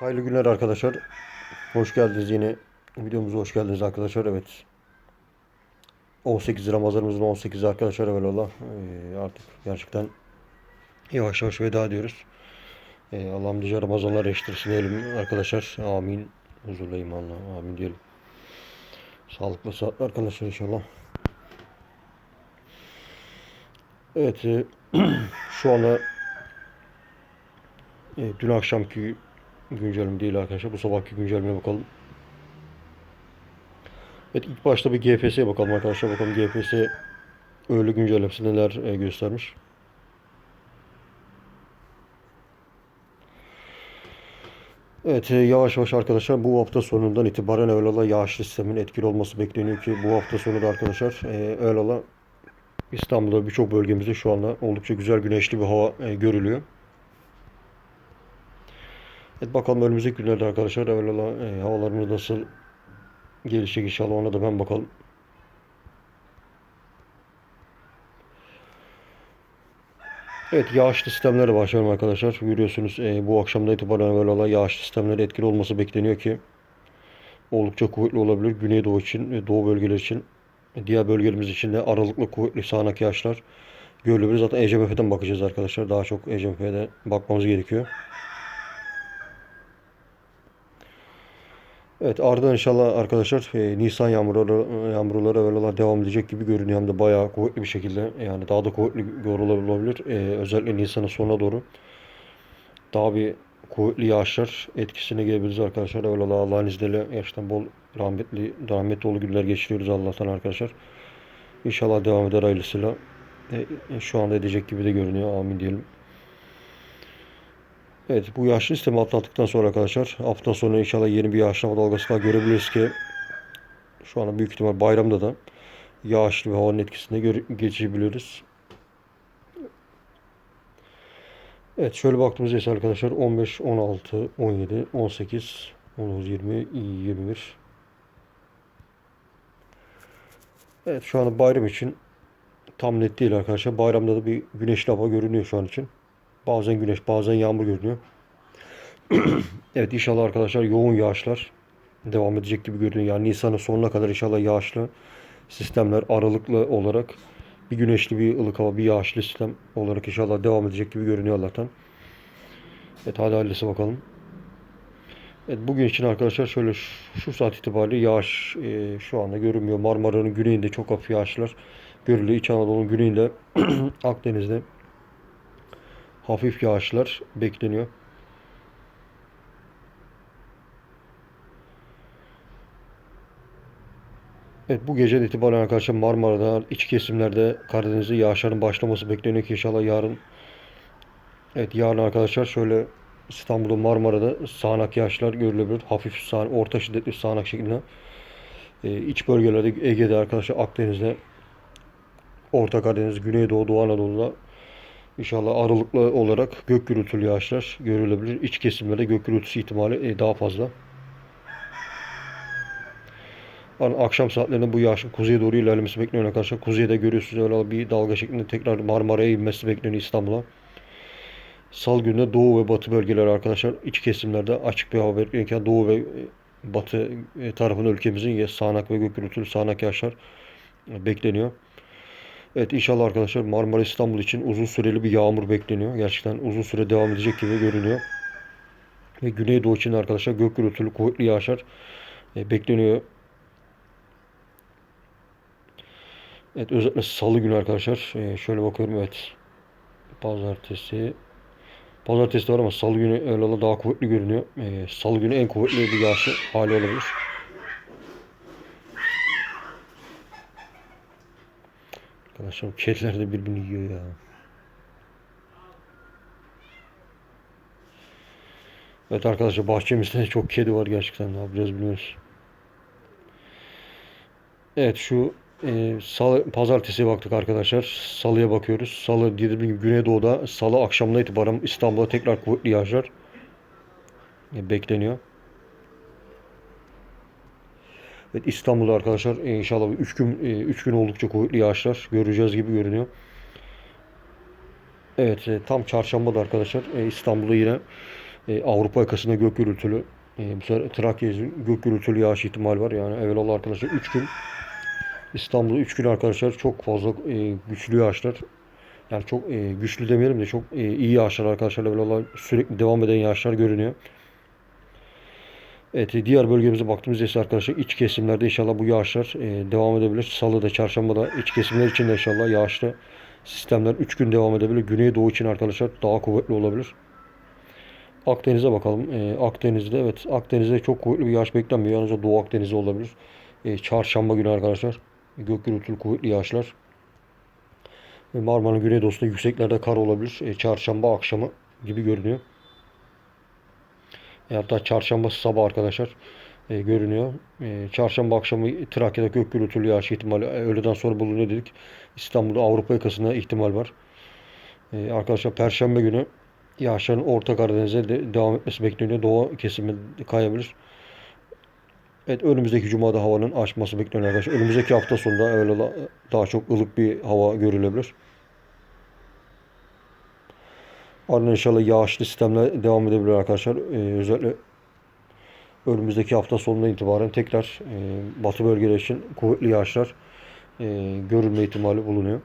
Hayırlı günler arkadaşlar. Hoş geldiniz yine. Videomuza hoş geldiniz arkadaşlar. Evet. 18 Ramazanımızın 18 arkadaşlar evvelallah. Ee, artık gerçekten yavaş yavaş veda ediyoruz. Ee, Allah'ım nice Ramazanlar eşittirsin diyelim arkadaşlar. Amin. Huzurla imanla. Amin diyelim. Sağlıklı saatler arkadaşlar inşallah. Evet. e, şu anda e, dün akşamki güncelleme değil arkadaşlar. Bu sabahki güncellemeye bakalım. Evet ilk başta bir GFS'ye bakalım arkadaşlar. Bakalım GPS öğle güncellemesi neler e, göstermiş. Evet e, yavaş yavaş arkadaşlar bu hafta sonundan itibaren evvelallah yağış sistemin etkili olması bekleniyor ki bu hafta sonu da arkadaşlar e, evvelallah İstanbul'da birçok bölgemizde şu anda oldukça güzel güneşli bir hava e, görülüyor. Evet bakalım önümüzdeki günlerde arkadaşlar evvelallah e, havalarımız nasıl gelişecek inşallah ona da ben bakalım. Evet yağışlı sistemlere başlayalım arkadaşlar. Görüyorsunuz e, bu akşamda itibaren evvelallah yağışlı sistemleri etkili olması bekleniyor ki oldukça kuvvetli olabilir. Güneydoğu için ve doğu bölgeler için diğer bölgelerimiz için de aralıklı kuvvetli sağanak yağışlar görülebilir. Zaten ECMF'den bakacağız arkadaşlar. Daha çok ECMF'de bakmamız gerekiyor. Evet ardından inşallah arkadaşlar e, Nisan yağmurları yağmurları evvelallah devam edecek gibi görünüyor. Hem de bayağı kuvvetli bir şekilde yani daha da kuvvetli görülebilir. E, özellikle Nisan'ın sonuna doğru daha bir kuvvetli yağışlar etkisine gelebiliriz arkadaşlar. Evvelallah Allah'ın izniyle gerçekten bol rahmetli, rahmetli dolu günler geçiriyoruz Allah'tan arkadaşlar. İnşallah devam eder hayırlısıyla. E, şu anda edecek gibi de görünüyor. Amin diyelim. Evet bu yağışlı sistemi atlattıktan sonra arkadaşlar hafta sonu inşallah yeni bir yağışlama dalgası daha görebiliriz ki şu an büyük ihtimal bayramda da yağışlı bir havanın etkisine göre geçebiliriz. Evet şöyle baktığımızda ise arkadaşlar 15, 16, 17, 18, 19, 20, 21. Evet şu an bayram için tam net değil arkadaşlar. Bayramda da bir güneşli hava görünüyor şu an için. Bazen güneş, bazen yağmur görünüyor. evet inşallah arkadaşlar yoğun yağışlar devam edecek gibi görünüyor. Yani Nisan'ın sonuna kadar inşallah yağışlı sistemler aralıklı olarak bir güneşli bir ılık hava bir yağışlı sistem olarak inşallah devam edecek gibi görünüyor Allah'tan. Evet hadi hayırlısı bakalım. Evet bugün için arkadaşlar şöyle şu, saat itibariyle yağış e, şu anda görünmüyor. Marmara'nın güneyinde çok hafif yağışlar görülüyor. İç Anadolu'nun güneyinde Akdeniz'de hafif yağışlar bekleniyor. Evet bu gece itibaren arkadaşlar Marmara'da iç kesimlerde Karadeniz'de yağışların başlaması bekleniyor ki inşallah yarın Evet yarın arkadaşlar şöyle İstanbul'da Marmara'da sağanak yağışlar görülebilir. Hafif sağanak, orta şiddetli sağanak şeklinde. Ee, iç bölgelerde Ege'de arkadaşlar Akdeniz'de Orta Karadeniz, Güneydoğu, Doğu Anadolu'da İnşallah aralıklı olarak gök gürültülü yağışlar görülebilir. İç kesimlerde gök gürültüsü ihtimali e, daha fazla. Yani akşam saatlerinde bu yağışın kuzeye doğru ilerlemesi bekleniyor arkadaşlar. Kuzeyde görüyorsunuz öyle bir dalga şeklinde tekrar Marmara'ya inmesi bekleniyor İstanbul'a. Salı günü doğu ve batı bölgeleri arkadaşlar iç kesimlerde açık bir hava beklenirken doğu ve e, batı e, tarafında ülkemizin sağanak ve gök gürültülü sağanak yağışlar bekleniyor. Evet inşallah arkadaşlar Marmara İstanbul için uzun süreli bir yağmur bekleniyor. Gerçekten uzun süre devam edecek gibi görünüyor. Ve Güneydoğu için arkadaşlar gök gürültülü kuvvetli yağışlar e, bekleniyor. Evet özellikle salı günü arkadaşlar. E, şöyle bakıyorum evet. Pazartesi. Pazartesi var ama salı günü öyle daha kuvvetli görünüyor. E, salı günü en kuvvetli bir yağışı hali olabilir. Arkadaşlar kediler de birbirini yiyor ya. Evet arkadaşlar bahçemizde çok kedi var gerçekten ne yapacağız bilmiyoruz. Evet şu e, salı, pazartesiye baktık arkadaşlar. Salıya bakıyoruz. Salı dediğim gibi Güneydoğu'da salı akşamına itibaren İstanbul'da tekrar kuvvetli yağışlar e, bekleniyor. Evet İstanbul'da arkadaşlar e, inşallah 3 gün 3 gün oldukça kuvvetli yağışlar göreceğiz gibi görünüyor. Evet e, tam çarşambada arkadaşlar e, İstanbul'da yine e, Avrupa yakasında gök gürültülü e, bu sefer Trakya gök gürültülü yağış ihtimali var. Yani evvelallah arkadaşlar 3 gün İstanbul'da 3 gün arkadaşlar çok fazla e, güçlü yağışlar. Yani çok e, güçlü demeyelim de çok e, iyi yağışlar arkadaşlar. Evvelallah sürekli devam eden yağışlar görünüyor. Evet e, diğer bölgemize baktığımızda ise arkadaşlar iç kesimlerde inşallah bu yağışlar e, devam edebilir. Salıda, çarşambada iç kesimler için de inşallah yağışlı sistemler 3 gün devam edebilir. Güneydoğu için arkadaşlar daha kuvvetli olabilir. Akdeniz'e bakalım. E, Akdeniz'de evet Akdeniz'de çok kuvvetli bir yağış beklenmiyor. Yalnızca Doğu Akdeniz'de olabilir. E, çarşamba günü arkadaşlar gök gürültülü kuvvetli yağışlar. Marmara'nın güneydoğusunda yükseklerde kar olabilir. E, çarşamba akşamı gibi görünüyor. E, hatta çarşamba sabah arkadaşlar e, görünüyor. E, çarşamba akşamı Trakya'da gök gürültülü yağış ihtimali e, öğleden sonra bulunuyor dedik. İstanbul'da Avrupa yakasında ihtimal var. E, arkadaşlar Perşembe günü yağışların Orta Karadeniz'e de devam etmesi bekleniyor. Doğu kesimi kayabilir. Evet önümüzdeki cumada havanın açması bekleniyor arkadaşlar. Önümüzdeki hafta sonunda öyle daha çok ılık bir hava görülebilir. Ardından inşallah yağışlı sistemler devam edebilir arkadaşlar. Ee, özellikle önümüzdeki hafta sonuna itibaren tekrar e, batı bölgeler için kuvvetli yağışlar e, görülme ihtimali bulunuyor.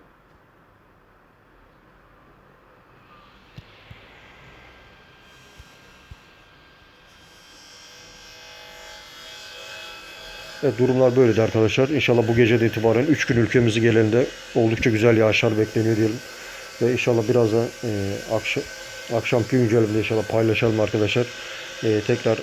Evet, durumlar böyleydi arkadaşlar. İnşallah bu geceden itibaren 3 gün ülkemizi genelinde oldukça güzel yağışlar bekleniyor diyelim. Ve inşallah biraz da e, akşam akşamki güncellemede inşallah paylaşalım arkadaşlar. E, tekrar